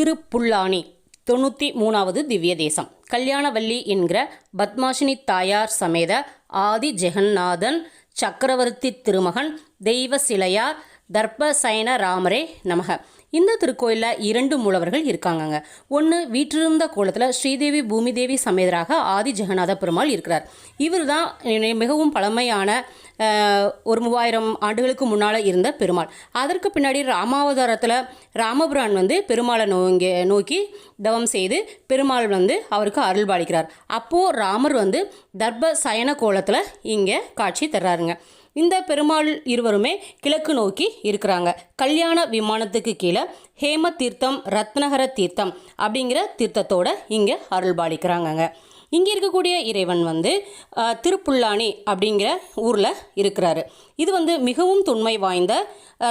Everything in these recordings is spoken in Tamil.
திருப்புல்லானி தொண்ணூற்றி மூணாவது திவ்ய தேசம் கல்யாணவல்லி என்கிற பத்மாஷினி தாயார் சமேத ஆதி ஜெகநாதன் சக்கரவர்த்தி திருமகன் தெய்வ சிலையார் தர்பசயன ராமரே நமக. இந்த திருக்கோயிலில் இரண்டு மூலவர்கள் இருக்காங்கங்க. ஒன்று வீற்றிருந்த கோலத்தில் ஸ்ரீதேவி பூமிதேவி சமேதராக ஆதி ஜெகநாத பெருமாள் இருக்கிறார். இவர் தான் மிகவும் பழமையான ஒரு மூவாயிரம் ஆண்டுகளுக்கு முன்னால் இருந்த பெருமாள். அதற்கு பின்னாடி ராமாவதாரத்தில் ராமபுரான் வந்து பெருமாளை நோங்கி நோக்கி தவம் செய்து பெருமாள் வந்து அவருக்கு அருள் பாலிக்கிறார். அப்போது ராமர் வந்து தர்ப சயன கோலத்தில் இங்கே காட்சி தர்றாருங்க. இந்த பெருமாள் இருவருமே கிழக்கு நோக்கி இருக்கிறாங்க. கல்யாண விமானத்துக்கு கீழே ஹேம தீர்த்தம் ரத்னகர தீர்த்தம் அப்படிங்கிற தீர்த்தத்தோட இங்கே அருள் பாலிக்கிறாங்கங்க இங்கே இருக்கக்கூடிய இறைவன் வந்து அஹ், திருப்புல்லானி அப்படிங்கிற ஊரில் இருக்கிறாரு. இது வந்து மிகவும் தொன்மை வாய்ந்த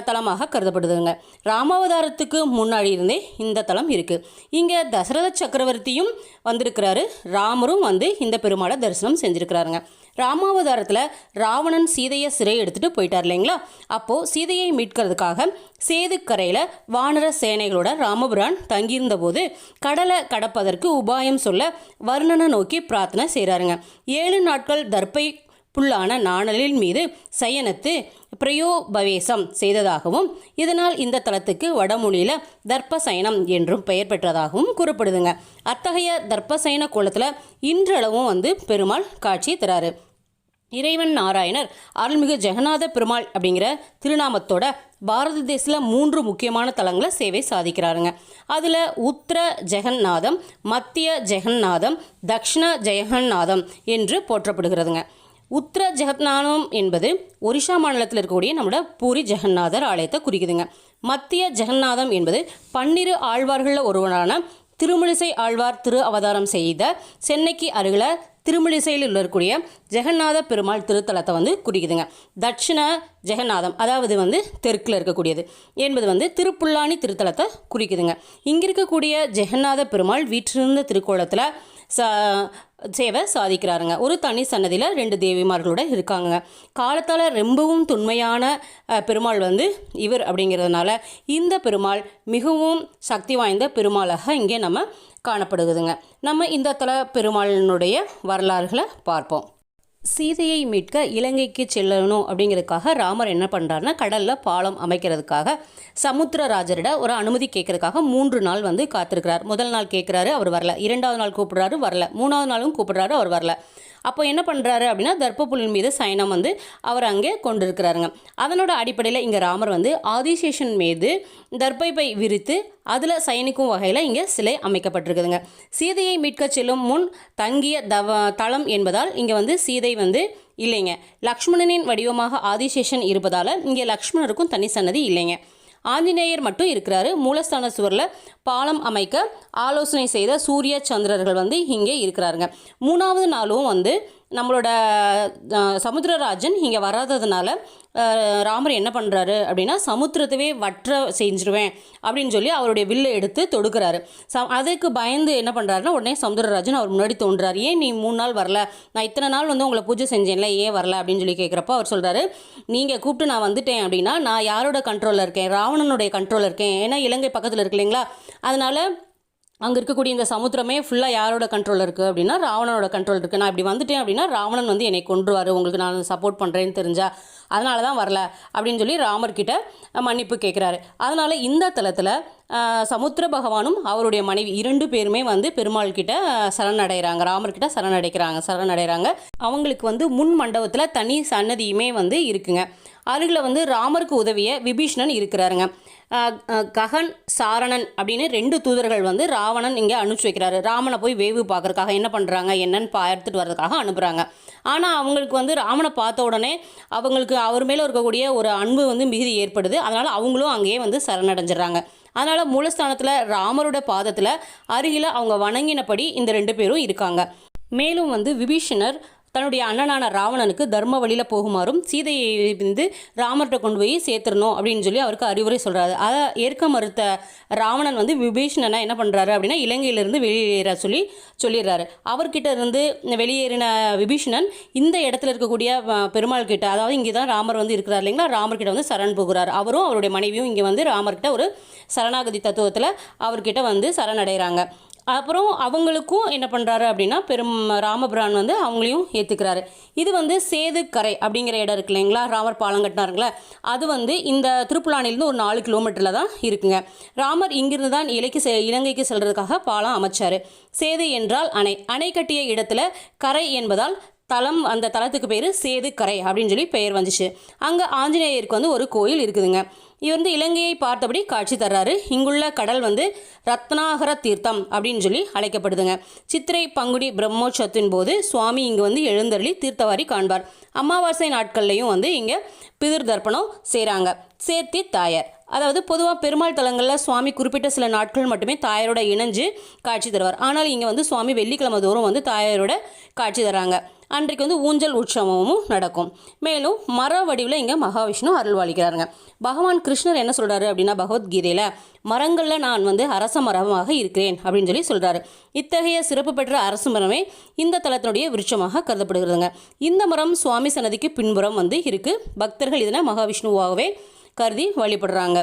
தலமாக கருதப்படுதுங்க. ராமாவதாரத்துக்கு முன்னாடி இருந்தே இந்த தலம் இருக்குது இங்கே தசரத சக்கரவர்த்தியும் வந்திருக்கிறாரு. ராமரும் வந்து இந்த பெருமாளை தரிசனம் செஞ்சுருக்கிறாருங்க. ராமாவதாரத்தில் ராவணன் சீதையை சிறை எடுத்துகிட்டு போயிட்டார் இல்லைங்களா? அப்போது சீதையை மீட்கிறதுக்காக சேதுக்கரையில் வானர சேனைகளோட ராமபுரான் தங்கியிருந்தபோது கடலை கடப்பதற்கு உபாயம் சொல்ல வர்ணனை நோக்கி பிரார்த்தனை செய்கிறாருங்க ஏழு நாட்கள் தர்ப்பை புல்லான நாணலின் மீது சயனத்து பிரயோபவேசம் செய்ததாகவும் இதனால் இந்த தலத்துக்கு வடமொழியில் தர்ப்பசயனம் என்றும் பெயர் பெற்றதாகவும் கூறப்படுதுங்க. அத்தகைய தர்ப்பசயன கோலத்தில் இன்றளவும் வந்து பெருமாள் காட்சி தராரு. இறைவன் நாராயணர் அருள்மிகு ஜெகநாத பெருமாள் அப்படிங்கிற திருநாமத்தோட பாரத தேசத்தில் மூன்று முக்கியமான தலங்களை சேவை சாதிக்கிறாருங்க. அதில் உத்தர ஜெகநாதம் மத்திய ஜெகநாதம் தக்ஷண ஜெகநாதம் என்று போற்றப்படுகிறதுங்க. உத்தர ஜெகநாதம் என்பது ஒரிஷா மாநிலத்தில் இருக்கக்கூடிய நம்மளோட பூரி ஜெகநாதர் ஆலயத்தை குறிக்குதுங்க. மத்திய ஜெகநாதம் என்பது பன்னிரு ஆழ்வார்களில் ஒருவனான திருமழிசை ஆழ்வார் திரு அவதாரம் செய்த சென்னைக்கு அருகில் திருமழிசையில் இருக்கக்கூடிய ஜெகநாத பெருமாள் திருத்தலத்தை வந்து குறிக்குதுங்க. தட்சிண ஜெகநாதம் அதாவது வந்து தெற்கில் இருக்கக்கூடியது என்பது வந்து திருப்புல்லானி திருத்தலத்தை குறிக்குதுங்க. இங்கே இருக்கக்கூடிய ஜெகநாத பெருமாள் வீற்றிருந்த திருக்கோலத்தில் ச சேவை சாதிக்கிறாருங்க. ஒரு தனி சன்னதியில் ரெண்டு தேவிமார்களோட இருக்காங்க. காலத்தால் ரொம்பவும் தொன்மையான பெருமாள் வந்து இவர் அப்படிங்கிறதுனால இந்த பெருமாள் மிகவும் சக்தி வாய்ந்த பெருமாளாக இங்கே நம்ம காணப்படுகுதுங்க நம்ம இந்த தல பெருமாளினுடைய வரலாறுகளை பார்ப்போம். சீதையை மீட்க இலங்கைக்கு செல்லணும் அப்படிங்கிறதுக்காக ராமர் என்ன பண்ணுறாருன்னா கடலில் பாலம் அமைக்கிறதுக்காக சமுத்திரராஜரிட ஒரு அனுமதி கேட்கறதுக்காக மூன்று நாள் வந்து காத்திருக்கிறார். முதல் நாள் கேட்குறாரு அவர் வரல. இரண்டாவது நாள் கூப்பிடுறாரு வரல. மூணாவது நாளும் கூப்பிடுறாரு அவர் வரல. அப்போ என்ன பண்ணுறாரு அப்படின்னா தர்ப்பப்புலின் மீது சயனம் வந்து அவர் அங்கே கொண்டிருக்கிறாருங்க. அதனோட அடிப்படையில் இங்கே ராமர் வந்து ஆதிசேஷன் மீது தர்ப்பைப்பை விரித்து அதில் சயனிக்கும் வகையில் இங்கே சிலை அமைக்கப்பட்டிருக்குதுங்க. சீதையை மீட்க செல்லும் முன் தங்கிய தவ தளம் என்பதால் இங்கே வந்து சீதை வந்து இல்லைங்க. லக்ஷ்மணனின் வடிவமாக ஆதிசேஷன் இருப்பதால் இங்கே லக்ஷ்மணருக்கும் தனி சன்னதி இல்லைங்க. ஆஞ்சநேயர் மட்டும் இருக்கிறாரு. மூலஸ்தான சுவரில் பாலம் அமைக்க ஆலோசனை செய்த சூரிய சந்திரர்கள் வந்து இங்கே இருக்கிறாருங்க. மூணாவது நாளும் வந்து நம்மளோட சமுத்திரராஜன் இங்கே வராததுனால ராமர் என்ன பண்ணுறாரு அப்படின்னா சமுத்திரத்தவே வற்ற செஞ்சிருவேன் அப்படின்னு சொல்லி அவருடைய வில்லை எடுத்து தொடுக்கிறாரு. ச அதுக்கு பயந்து என்ன பண்ணுறாருன்னா உடனே சமுத்திரராஜன் அவர் முன்னாடி தோன்றாரு. ஏன் நீ மூணு நாள் வரல? நான் இத்தனை நாள் வந்து உங்களை பூஜை செஞ்சேன்ல ஏன் வரல? அப்படின்னு சொல்லி கேட்குறப்போ அவர் சொல்கிறாரு நீங்கள் கூப்பிட்டு நான் வந்துட்டேன் அப்படின்னா நான் யாரோட கண்ட்ரோலில் இருக்கேன்? ராவணனுடைய கண்ட்ரோலில் இருக்கேன். ஏன்னா இலங்கை பக்கத்தில் இருக்கு இல்லைங்களா? அதனால் அங்கே இருக்கக்கூடிய இந்த சமுத்திரமே ஃபுல்லாக யாரோட கண்ட்ரோல் இருக்குது அப்படின்னா ராவணனோட கண்ட்ரோல் இருக்குது நான் இப்படி வந்துட்டேன் அப்படின்னா ராவணன் வந்து என்னை கொண்டுருவார் உங்களுக்கு நான் சப்போர்ட் பண்ணுறேன்னு தெரிஞ்சா அதனால தான் வரல அப்படின்னு சொல்லி ராமர்கிட்ட மன்னிப்பு கேட்குறாரு அதனால் இந்த தலத்தில் சமுத்திர பகவானும் அவருடைய மனைவி இரண்டு பேருமே வந்து பெருமாள் கிட்ட சரணடைகிறாங்க ராமர்கிட்ட சரணடைக்கிறாங்க சரணடைகிறாங்க அவங்களுக்கு வந்து முன் மண்டபத்தில் தனி சன்னதியுமே வந்து இருக்குங்க. அருகில் வந்து ராமருக்கு உதவிய விபீஷ்ணன் இருக்கிறாருங்க. ககன் சாரணன் அப்படின்னு ரெண்டு தூதர்கள் வந்து ராவணன் இங்கே அனுப்பிச்சு வைக்கிறாரு. ராமனை போய் வேவு பார்க்கறதுக்காக என்ன பண்ணுறாங்க என்னன்னு பார்த்துட்டு வர்றதுக்காக அனுப்புகிறாங்க ஆனால் அவங்களுக்கு வந்து ராமனை பார்த்த உடனே அவங்களுக்கு அவர் மேலே இருக்கக்கூடிய ஒரு அன்பு வந்து மிகுதி ஏற்படுது. அதனால் அவங்களும் அங்கேயே வந்து சரணடைஞ்சிடறாங்க. அதனால் மூலஸ்தானத்தில் ராமரோட பாதத்தில் அருகில் அவங்க வணங்கினபடி இந்த ரெண்டு பேரும் இருக்காங்க. மேலும் வந்து விபீஷணர் தன்னுடைய அண்ணனான ராவணனுக்கு தர்ம வழியில் போகுமாறும் சீதையை வந்து ராமர்கிட்ட கொண்டு போய் சேர்த்துடணும் அப்படின்னு சொல்லி அவருக்கு அறிவுரை சொல்கிறாரு அதை ஏற்க மறுத்த ராவணன் வந்து விபீஷணனை என்ன பண்ணுறாரு அப்படின்னா இலங்கையிலிருந்து வெளியேற சொல்லி சொல்லிடுறாரு. அவர்கிட்ட இருந்து வெளியேறின விபீஷணன் இந்த இடத்துல இருக்கக்கூடிய பெருமாள் கிட்ட அதாவது இங்கே தான் ராமர் வந்து இருக்கிறார் இல்லைங்களா ராமர்கிட்ட வந்து சரண் போகிறார். அவரும் அவருடைய மனைவியும் இங்கே வந்து ராமர்கிட்ட ஒரு சரணாகதி தத்துவத்தில் அவர்கிட்ட வந்து சரணடைகிறாங்க அப்புறம் அவங்களுக்கும் என்ன பண்ணுறாரு அப்படின்னா பெரும் ராமபிரான் வந்து அவங்களையும் ஏற்றுக்கிறாரு இது வந்து சேது கரை அப்படிங்கிற இடம் இருக்கு இல்லைங்களா? ராமர் பாலம் கட்டினாருங்களே. அது வந்து இந்த திருப்புலானிலேருந்து ஒரு நாலு கிலோமீட்டரில் தான் இருக்குங்க. ராமர் இங்கிருந்து தான் இலக்கு செ இலங்கைக்கு செல்றதுக்காக பாலம் அமைச்சார். சேது என்றால் அணை. அணை கட்டிய இடத்துல கரை என்பதால் தலம் அந்த தலத்துக்கு பேர் சேது கரை அப்படின்னு சொல்லி பெயர் வந்துச்சு. அங்கே ஆஞ்சநேயருக்கு வந்து ஒரு கோயில் இருக்குதுங்க. இவர் வந்து இலங்கையை பார்த்தபடி காட்சி தர்றாரு. இங்குள்ள கடல் வந்து ரத்னாகர தீர்த்தம் அப்படின்னு சொல்லி அழைக்கப்படுதுங்க. சித்திரை பங்குடி பிரம்மோற்சவத்தின் போது சுவாமி இங்கே வந்து எழுந்தருளி தீர்த்தவாரி காண்பார். அமாவாசை நாட்கள்லையும் வந்து இங்கே பிதிர் தர்ப்பணம் செய்கிறாங்க சேர்த்தி தாயார். அதாவது பொதுவாக பெருமாள் தலங்களில் சுவாமி குறிப்பிட்ட சில நாட்கள் மட்டுமே தாயாரோட இணைஞ்சு காட்சி தருவார். ஆனால் இங்கே வந்து சுவாமி வெள்ளிக்கிழமை தோறும் வந்து தாயாரோட காட்சி தராங்க அன்றைக்கு வந்து ஊஞ்சல் உற்சவமும் நடக்கும். மேலும் மர வடிவில் இங்கே மகாவிஷ்ணு அருள்வாளிக்கிறாருங்க. பகவான் கிருஷ்ணர் என்ன சொல்கிறாரு அப்படின்னா பகவத்கீதையில் மரங்களில் நான் வந்து அரச மரமாக இருக்கிறேன் அப்படின்னு சொல்லி சொல்கிறாரு இத்தகைய சிறப்பு பெற்ற அரசு மரமே இந்த தலத்தினுடைய விருட்சமாக கருதப்படுகிறதுங்க. இந்த மரம் சுவாமி சன்னதிக்கு பின்புறம் வந்து இருக்குது பக்தர்கள் இதனை மகாவிஷ்ணுவாகவே கருதி வழிபடுறாங்க.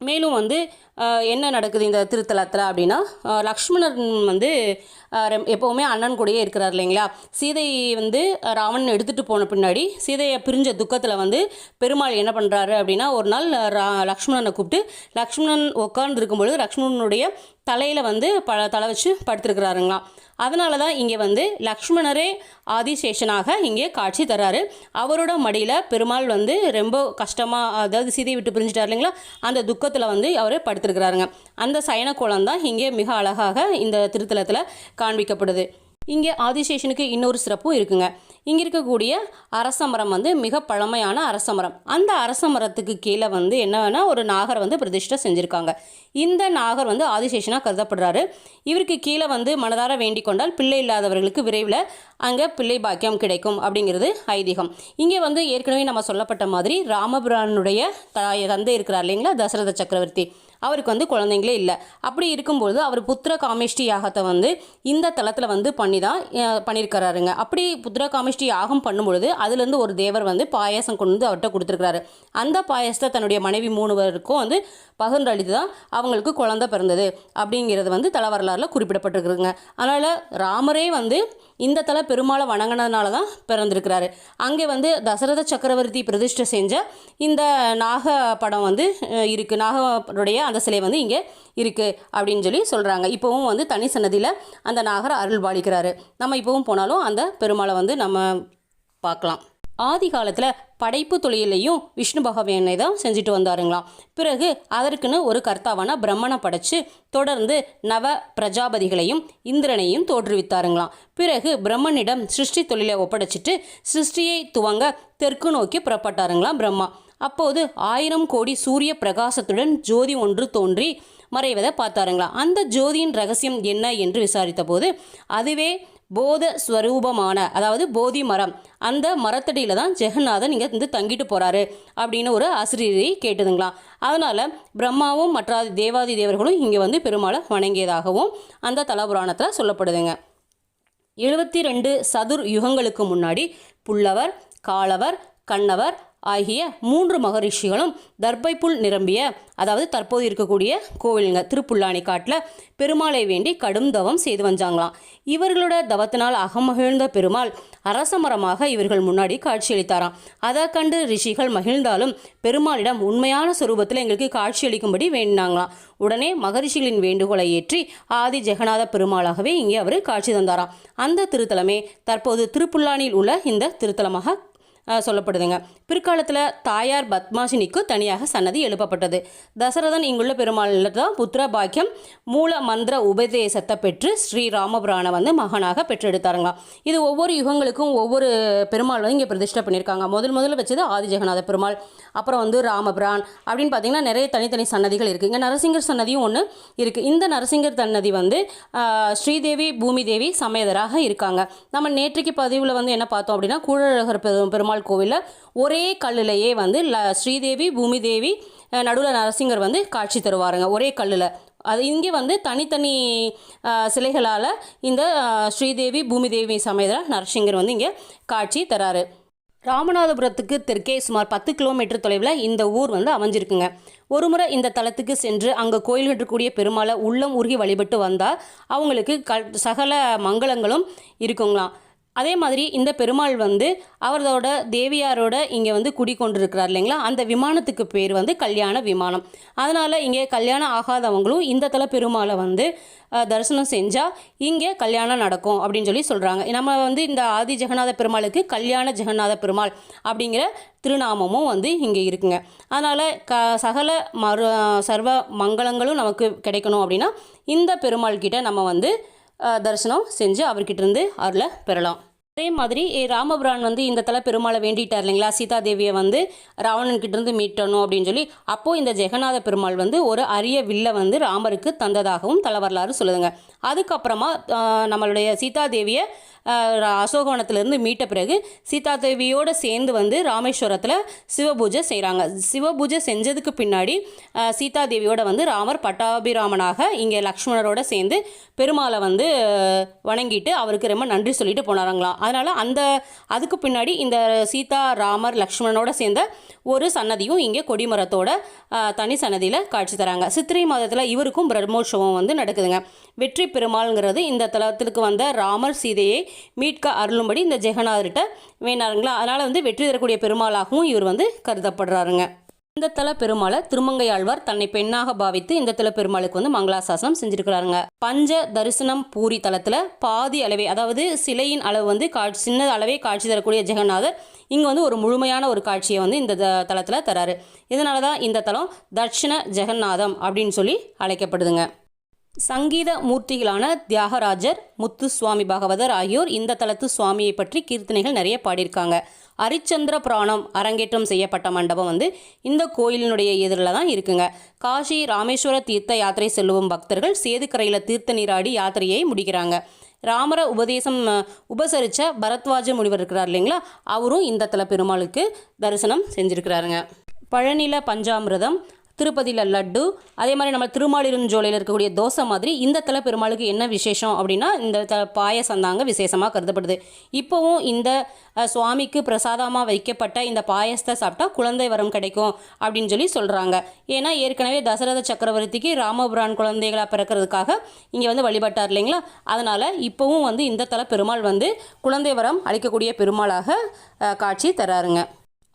மேலும் வந்து என்ன நடக்குது இந்த திருத்தலத்தில் அப்படின்னா லக்ஷ்மணன் வந்து எப்போவுமே அண்ணன் கூடயே இருக்கிறார் இல்லைங்களா? சீதை வந்து ராவணன் எடுத்துகிட்டு போன பின்னாடி சீதையை பிரிஞ்ச துக்கத்தில் வந்து பெருமாள் என்ன பண்ணுறாரு அப்படின்னா ஒரு நாள் ரா லக்ஷ்மணனை கூப்பிட்டு லக்ஷ்மணன் உட்கார்ந்து இருக்கும்பொழுது லக்ஷ்மணனுடைய தலையில் வந்து ப தலை வச்சு படுத்திருக்கிறாருங்களாம். அதனால தான் இங்கே வந்து லக்ஷ்மணரே ஆதிசேஷனாக இங்கே காட்சி தராரு. அவரோட மடியில் பெருமாள் வந்து ரொம்ப கஷ்டமாக அதாவது சிதை விட்டு பிரிஞ்சிட்டார் இல்லைங்களா? அந்த துக்கத்தில் வந்து அவர் படுத்திருக்கிறாருங்க. அந்த சயன கோலம் தான் இங்கே மிக அழகாக இந்த திருத்தலத்தில் காண்பிக்கப்படுது. இங்கே ஆதிசேஷனுக்கு இன்னொரு சிறப்பும் இருக்குங்க. இங்கே இருக்கக்கூடிய அரச மரம் வந்து மிக பழமையான அரச மரம் அந்த அரச மரத்துக்கு கீழே வந்து என்னன்னா ஒரு நாகர் வந்து பிரதிஷ்டை செஞ்சுருக்காங்க. இந்த நாகர் வந்து ஆதிசேஷனாக கருதப்படுறாரு. இவருக்கு கீழே வந்து மனதார வேண்டிக் கொண்டால் பிள்ளை இல்லாதவர்களுக்கு விரைவில் அங்கே பிள்ளை பாக்கியம் கிடைக்கும் அப்படிங்கிறது ஐதீகம். இங்கே வந்து ஏற்கனவே நம்ம சொல்லப்பட்ட மாதிரி ராமபுரானுடைய தாய் தந்தை இருக்கிறார் இல்லைங்களா? தசரத சக்கரவர்த்தி. அவருக்கு வந்து குழந்தைங்களே இல்லை. அப்படி இருக்கும்போது அவர் புத்திர காமிஷ்டி யாகத்தை வந்து இந்த தளத்தில் வந்து பண்ணி தான் பண்ணியிருக்கிறாருங்க அப்படி புத்திர காமிஷ்டி யாகம் பண்ணும்பொழுது அதுலேருந்து ஒரு தேவர் வந்து பாயாசம் கொண்டு வந்து அவர்கிட்ட கொடுத்துருக்கிறாரு. அந்த பாயாசத்தை தன்னுடைய மனைவி மூணு பேருக்கும் வந்து பகிர்ந்து அளித்து தான் அவங்களுக்கு குழந்தை பிறந்தது அப்படிங்கிறது வந்து தல வரலாறில் குறிப்பிடப்பட்டிருக்குங்க அதனால் ராமரே வந்து இந்த தல பெருமாளை வணங்கினதுனால தான் பிறந்திருக்கிறாரு. அங்கே வந்து தசரத சக்கரவர்த்தி பிரதிஷ்டை செஞ்ச இந்த நாக படம் வந்து இருக்குது நாகருடைய அந்த சிலை வந்து இங்கே இருக்குது அப்படின்னு சொல்லி சொல்கிறாங்க இப்போவும் வந்து தனி சன்னதியில் அந்த நாகர் அருள் பாலிக்கிறாரு. நம்ம இப்போவும் போனாலும் அந்த பெருமாளை வந்து நம்ம பார்க்கலாம். ஆதி காலத்தில் படைப்பு தொழிலையும் விஷ்ணு பகவானை தான் செஞ்சுட்டு வந்தாருங்களாம். பிறகு அதற்குன்னு ஒரு கர்த்தாவான பிரம்மனை படைச்சு தொடர்ந்து நவ பிரஜாபதிகளையும் இந்திரனையும் தோற்றுவித்தாருங்களாம். பிறகு பிரம்மனிடம் சிருஷ்டி தொழிலை ஒப்படைச்சிட்டு சிருஷ்டியை துவங்க தெற்கு நோக்கி புறப்பட்டாருங்களாம் பிரம்மா. அப்போது ஆயிரம் கோடி சூரிய பிரகாசத்துடன் ஜோதி ஒன்று தோன்றி மறைவதை பார்த்தாருங்களா? அந்த ஜோதியின் ரகசியம் என்ன என்று விசாரித்த போது அதுவே போத ஸ்வரூபமான அதாவது போதி மரம் அந்த மரத்தடியில் தான் ஜெகநாதன் இங்கே வந்து தங்கிட்டு போகிறாரு அப்படின்னு ஒரு ஆசிரியரை கேட்டதுங்களாம் அதனால் பிரம்மாவும் மற்ற தேவாதி தேவர்களும் இங்கே வந்து பெருமாளை வணங்கியதாகவும் அந்த தலபுராணத்தில் சொல்லப்படுதுங்க. எழுபத்தி ரெண்டு சதுர் யுகங்களுக்கு முன்னாடி புல்லவர் காலவர் கண்ணவர் ஆகிய மூன்று மகரிஷிகளும் தர்பை புல் நிரம்பிய அதாவது தற்போது இருக்கக்கூடிய கோவிலுங்க திருப்புல்லானி காட்டில் பெருமாளை வேண்டி கடும் தவம் செய்து வந்தாங்களாம். இவர்களோட தவத்தினால் அகமகிழ்ந்த பெருமாள் அரச மரமாக இவர்கள் முன்னாடி காட்சியளித்தாராம். அதை கண்டு ரிஷிகள் மகிழ்ந்தாலும் பெருமாளிடம் உண்மையான சுரூபத்தில் எங்களுக்கு காட்சியளிக்கும்படி வேண்டினாங்களாம். உடனே மகரிஷிகளின் வேண்டுகோளை ஏற்றி ஆதி ஜெகநாத பெருமாளாகவே இங்கே அவர் காட்சி தந்தாராம். அந்த திருத்தலமே தற்போது திருப்புல்லானியில் உள்ள இந்த திருத்தலமாக சொல்லப்படுதுங்க. பிற்காலத்தில் தாயார் பத்மாசினிக்கு தனியாக சன்னதி எழுப்பப்பட்டது. தசரதன் இங்குள்ள பெருமாளில் தான் புத்திர பாக்கியம் மூல மந்திர உபதேசத்தை பெற்று ஸ்ரீராமபுராணை வந்து மகனாக பெற்றெடுத்தாருங்க. இது ஒவ்வொரு யுகங்களுக்கும் ஒவ்வொரு பெருமாள் வந்து இங்கே பிரதிஷ்டை பண்ணியிருக்காங்க முதல் முதல்ல வச்சது ஆதி ஜெகநாத பெருமாள் அப்புறம் வந்து ராமபிரான் அப்படின்னு பார்த்தீங்கன்னா நிறைய தனித்தனி சன்னதிகள் இருக்குது இங்கே நரசிங்கர் சன்னதியும் ஒன்று இருக்குது இந்த நரசிங்கர் சன்னதி வந்து ஸ்ரீதேவி பூமி தேவி சமேதராக இருக்காங்க. நம்ம நேற்றைக்கு பதிவில் வந்து என்ன பார்த்தோம் அப்படின்னா கூழழகர் பெருமாள் பெருமாள் கோவிலில் ஒரே கல்லுலையே வந்து ல ஸ்ரீதேவி பூமிதேவி நடுவில் நரசிங்கர் வந்து காட்சி தருவாருங்க ஒரே கல்லில். அது இங்கே வந்து தனித்தனி சிலைகளால் இந்த ஸ்ரீதேவி பூமிதேவி சமயத்தில் நரசிங்கர் வந்து இங்கே காட்சி தராரு. ராமநாதபுரத்துக்கு தெற்கே சுமார் பத்து கிலோமீட்டர் தொலைவில் இந்த ஊர் வந்து அமைஞ்சிருக்குங்க. ஒரு முறை இந்த தலத்துக்கு சென்று அங்கே கோயில் கட்டக்கூடிய பெருமாளை உள்ளம் உருகி வழிபட்டு வந்தால் அவங்களுக்கு க சகல மங்களங்களும் இருக்குங்களாம். அதே மாதிரி இந்த பெருமாள் வந்து அவரோட தேவியாரோட இங்கே வந்து குடிக்கொண்டிருக்கிறார் இல்லைங்களா? அந்த விமானத்துக்கு பேர் வந்து கல்யாண விமானம். அதனால் இங்கே கல்யாணம் ஆகாதவங்களும் இந்த தல பெருமாளை வந்து தரிசனம் செஞ்சால் இங்கே கல்யாணம் நடக்கும் அப்படின்னு சொல்லி சொல்கிறாங்க நம்ம வந்து இந்த ஆதி ஜெகநாத பெருமாளுக்கு கல்யாண ஜெகநாத பெருமாள் அப்படிங்கிற திருநாமமும் வந்து இங்கே இருக்குங்க. அதனால் க சகல மறு சர்வ மங்களங்களும் நமக்கு கிடைக்கணும் அப்படின்னா இந்த பெருமாள் கிட்ட நம்ம வந்து தரிசனம் செஞ்சு அவர்கிட்டருந்து அருளை பெறலாம். அதே மாதிரி ராமபுரான் வந்து இந்த தலை பெருமாளை வேண்டிட்டார் இல்லைங்களா? சீதா தேவியை வந்து ராவணன் மீட்டணும் அப்படின்னு சொல்லி அப்போது இந்த ஜெகநாத பெருமாள் வந்து ஒரு அரிய வில்லை வந்து ராமருக்கு தந்ததாகவும் தல வரலாறு சொல்லுதுங்க. அதுக்கப்புறமா நம்மளுடைய சீதா தேவியை அசோகவனத்திலிருந்து மீட்ட பிறகு சீதா தேவியோடு சேர்ந்து வந்து ராமேஸ்வரத்தில் சிவபூஜை செய்கிறாங்க சிவபூஜை செஞ்சதுக்கு பின்னாடி சீதா தேவியோட வந்து ராமர் பட்டாபிராமனாக இங்கே லக்ஷ்மணரோட சேர்ந்து பெருமாளை வந்து வணங்கிட்டு அவருக்கு ரொம்ப நன்றி சொல்லிட்டு போனாராங்களாம். அதனால் அந்த அதுக்கு பின்னாடி இந்த சீதா ராமர் லக்ஷ்மணனோட சேர்ந்த ஒரு சன்னதியும் இங்கே கொடிமரத்தோட தனி சன்னதியில் காட்சி தராங்க. சித்திரை மாதத்தில் இவருக்கும் பிரம்மோற்சவம் வந்து நடக்குதுங்க. வெற்றி பெருமாள்ங்கிறது இந்த தலத்திற்கு வந்த ராமர் சீதையை மீட்க அருளும்படி இந்த ஜெகநாதர்கிட்ட வேணாருங்களா? அதனால் வந்து வெற்றி தரக்கூடிய பெருமாளாகவும் இவர் வந்து கருதப்படுறாருங்க. இந்த தல பெருமாளை திருமங்கையாழ்வார் தன்னை பெண்ணாக பாவித்து இந்த தல பெருமாளுக்கு வந்து மங்களாசாசனம் செஞ்சிருக்கிறாருங்க. பஞ்ச தரிசனம் பூரி தலத்தில் பாதி அளவே அதாவது சிலையின் அளவு வந்து காட்சி சின்ன அளவே காட்சி தரக்கூடிய ஜெகநாதர் இங்கே வந்து ஒரு முழுமையான ஒரு காட்சியை வந்து இந்த த- தலத்தில் தராரு. இதனால தான் இந்த தலம் தட்சிண ஜெகநாதம் அப்படின்னு சொல்லி அழைக்கப்படுதுங்க. சங்கீத மூர்த்திகளான தியாகராஜர் முத்துசுவாமி பாகவதர் ஆகியோர் இந்த தலத்து சுவாமியை பற்றி கீர்த்தனைகள் நிறைய பாடியிருக்காங்க. அரிச்சந்திர புராணம் அரங்கேற்றம் செய்யப்பட்ட மண்டபம் வந்து இந்த கோயிலினுடைய எதிரில் தான் இருக்குங்க. காஷி ராமேஸ்வர தீர்த்த யாத்திரை செல்லும் பக்தர்கள் சேதுக்கரையில் தீர்த்த நீராடி யாத்திரையை முடிக்கிறாங்க. ராமர உபதேசம் உபசரித்த பரத்வாஜ முனிவர் இருக்கிறார் இல்லைங்களா? அவரும் இந்த தல பெருமாளுக்கு தரிசனம் செஞ்சுருக்கிறாருங்க. பழநில பஞ்சாமிரதம் திருப்பதியில் லட்டு அதே மாதிரி நம்ம திருமாலிருஞ்சோலையில் இருக்கக்கூடிய தோசை மாதிரி இந்த தலை பெருமாளுக்கு என்ன விசேஷம் அப்படின்னா இந்த த பாயசம் தாங்க விசேஷமாக கருதப்படுது. இப்போவும் இந்த சுவாமிக்கு பிரசாதமாக வைக்கப்பட்ட இந்த பாயசத்தை சாப்பிட்டா குழந்தை வரம் கிடைக்கும் அப்படின்னு சொல்லி சொல்கிறாங்க ஏன்னா ஏற்கனவே தசரத சக்கரவர்த்திக்கு ராமபுரான் குழந்தைகளாக பிறக்கிறதுக்காக இங்கே வந்து வழிபட்டார் இல்லைங்களா? அதனால் இப்போவும் வந்து இந்த தலை பெருமாள் வந்து குழந்தை வரம் அளிக்கக்கூடிய பெருமாளாக காட்சி தராருங்க.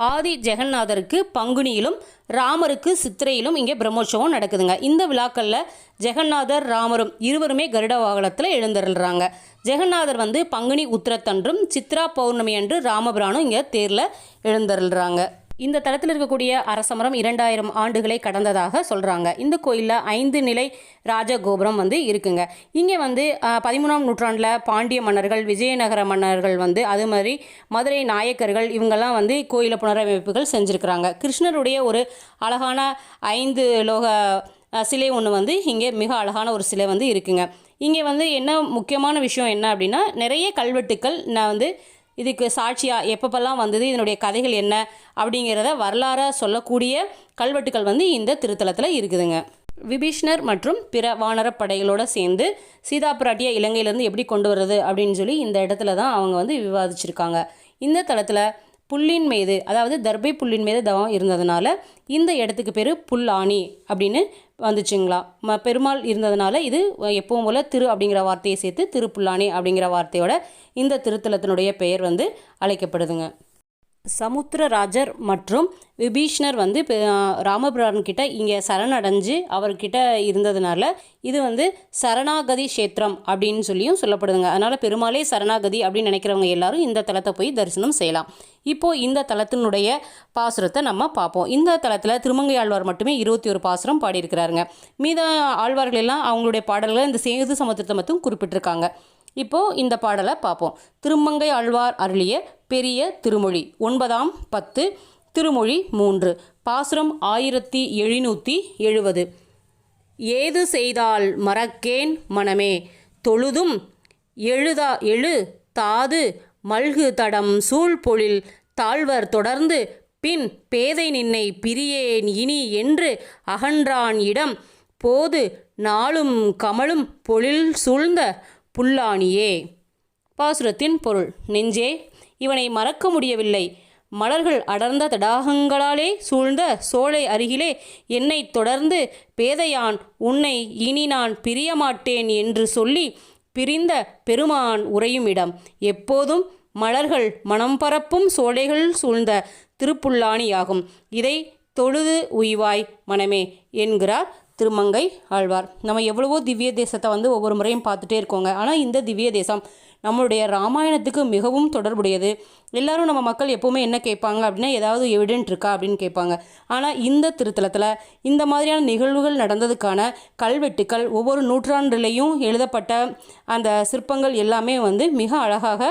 ஆதி ஜெகநாதருக்கு பங்குனியிலும் ராமருக்கு சித்திரையிலும் இங்கே பிரம்மோற்சவம் நடக்குதுங்க. இந்த விழாக்களில் ஜெகநாதர் ராமரும் இருவருமே கருட வாகனத்தில் எழுந்தருள்றாங்க. ஜெகநாதர் வந்து பங்குனி உத்திரத்தன்றும் சித்ரா பௌர்ணமி அன்று ராமபிரானும் இங்கே தேரில் எழுந்தருள்றாங்க. இந்த தளத்தில் இருக்கக்கூடிய அரசமரம் இரண்டாயிரம் ஆண்டுகளை கடந்ததாக சொல்கிறாங்க இந்த கோயிலில் ஐந்து நிலை ராஜகோபுரம் வந்து இருக்குங்க. இங்கே வந்து பதிமூணாம் நூற்றாண்டில் பாண்டிய மன்னர்கள் விஜயநகர மன்னர்கள் வந்து அது மாதிரி மதுரை நாயக்கர்கள் இவங்கெல்லாம் வந்து கோயில புனரமைப்புகள் செஞ்சுருக்கிறாங்க. கிருஷ்ணருடைய ஒரு அழகான ஐந்து லோக சிலை ஒன்று வந்து இங்கே மிக அழகான ஒரு சிலை வந்து இருக்குங்க. இங்கே வந்து என்ன முக்கியமான விஷயம் என்ன அப்படின்னா நிறைய கல்வெட்டுக்கள் நான் வந்து இதுக்கு சாட்சியாக எப்பப்பெல்லாம் வந்தது இதனுடைய கதைகள் என்ன அப்படிங்கிறத வரலாறாக சொல்லக்கூடிய கல்வெட்டுக்கள் வந்து இந்த திருத்தலத்தில் இருக்குதுங்க. விபீஷ்ணர் மற்றும் பிற வானர படைகளோட சேர்ந்து சீதா பிராட்டியை இலங்கையிலேருந்து எப்படி கொண்டு வர்றது அப்படின்னு சொல்லி இந்த இடத்துல தான் அவங்க வந்து விவாதிச்சிருக்காங்க. இந்த தளத்தில் புல்லின் மீது அதாவது தர்பை புல்லின் மீது தவம் இருந்ததுனால இந்த இடத்துக்கு பேர் புல்லாணி அப்படின்னு வந்துச்சுங்களா. ம பெருமாள் இருந்ததுனால இது எப்பவும் போல் திரு அப்படிங்கிற வார்த்தையை சேர்த்து திருப்புல்லாணி அப்படிங்கிற வார்த்தையோட இந்த திருத்தலத்தினுடைய பெயர் வந்து அழைக்கப்படுதுங்க. சமுத்திரராஜர் மற்றும் விபீஷ்ணர் வந்து ராமபிரான் கிட்ட இங்கே சரணடைஞ்சு அவர்கிட்ட இருந்ததுனால இது வந்து சரணாகதி க்ஷேத்திரம் அப்படின்னு சொல்லியும் சொல்லப்படுதுங்க. அதனால் பெருமாளே சரணாகதி அப்படின்னு நினைக்கிறவங்க எல்லாரும் இந்த தலத்தை போய் தரிசனம் செய்யலாம். இப்போது இந்த தலத்தினுடைய பாசுரத்தை நம்ம பார்ப்போம். இந்த தலத்தில் திருமங்கை ஆழ்வார் மட்டுமே இருபத்தி ஒரு பாசுரம் பாடியிருக்கிறாருங்க. மீத ஆழ்வார்கள் எல்லாம் அவங்களுடைய பாடல்களை இந்த சேது சமுத்திரத்தை மட்டும் குறிப்பிட்டிருக்காங்க. இப்போது இந்த பாடலை பார்ப்போம். திருமங்கை ஆழ்வார் அருளிய பெரிய திருமொழி ஒன்பதாம் பத்து திருமொழி மூன்று பாசுரம் ஆயிரத்தி எழுநூற்றி எழுபது ஏது செய்தால் மறக்கேன் மனமே தொழுதும் எழுதா எழு தாது மல்கு தடம் சூழ்பொழில் தாழ்வர் தொடர்ந்து பின் பேதை நின்னை பிரியேன் இனி என்று அகன்றான் இடம். போது நாளும் கமலும் பொழில் சூழ்ந்த புல்லாணியே. பாசுரத்தின் பொருள். நெஞ்சே இவனை மறக்க முடியவில்லை. மலர்கள் அடர்ந்த தடாகங்களாலே சூழ்ந்த சோலை அருகிலே என்னை தொடர்ந்து பேதையான் உன்னை இனி நான் பிரியமாட்டேன் என்று சொல்லி பிரிந்த பெருமான் உறையும் இடம் எப்போதும் மலர்கள் மனம் பரப்பும் சோலைகள் சூழ்ந்த திருப்புல்லாணியாகும். இதை தொழுது உய்வாய் மனமே என்கிறார் திருமங்கை ஆழ்வார். நம்ம எவ்வளவோ திவ்ய தேசத்தை வந்து ஒவ்வொரு முறையும் பார்த்துட்டே இருக்கோங்க. ஆனால் இந்த திவ்ய தேசம் நம்மளுடைய ராமாயணத்துக்கு மிகவும் தொடர்புடையது. எல்லாரும் நம்ம மக்கள் எப்போவுமே என்ன கேட்பாங்க அப்படின்னா ஏதாவது எவிடென்ட் இருக்கா அப்படின்னு கேட்பாங்க. ஆனால் இந்த திருத்தலத்தில் இந்த மாதிரியான நிகழ்வுகள் நடந்ததுக்கான கல்வெட்டுக்கள் ஒவ்வொரு நூற்றாண்டுலேயும் எழுதப்பட்ட அந்த சிற்பங்கள் எல்லாமே வந்து மிக அழகாக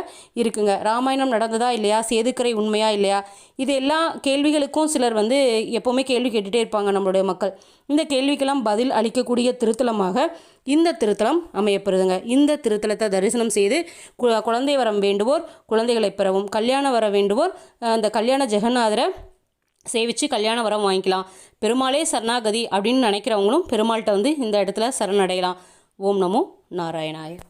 இருக்குங்க. ராமாயணம் நடந்ததா இல்லையா? சேதுக்கரை உண்மையா இல்லையா? இது எல்லா கேள்விகளுக்கும் சிலர் வந்து எப்போவுமே கேள்வி கேட்டுகிட்டே இருப்பாங்க நம்மளுடைய மக்கள். இந்த கேள்விக்கெல்லாம் பதில் அளிக்கக்கூடிய திருத்தலமாக இந்த திருத்தலம் அமையப்படுதுங்க இந்த திருத்தலத்தை தரிசனம் செய்து குழந்தை வரம் வேண்டுவோர் குழந்தைகளை பெறவும் கல்யாண வர வேண்டுவோர் அந்த கல்யாண ஜெகநாதரை சேவிச்சு கல்யாண வரம் வாங்கிக்கலாம். பெருமாளே சரணாகதி அப்படின்னு நினைக்கிறவங்களும் பெருமாள்கிட்ட வந்து இந்த இடத்துல சரணடையலாம். ஓம் நமோ நாராயணாய.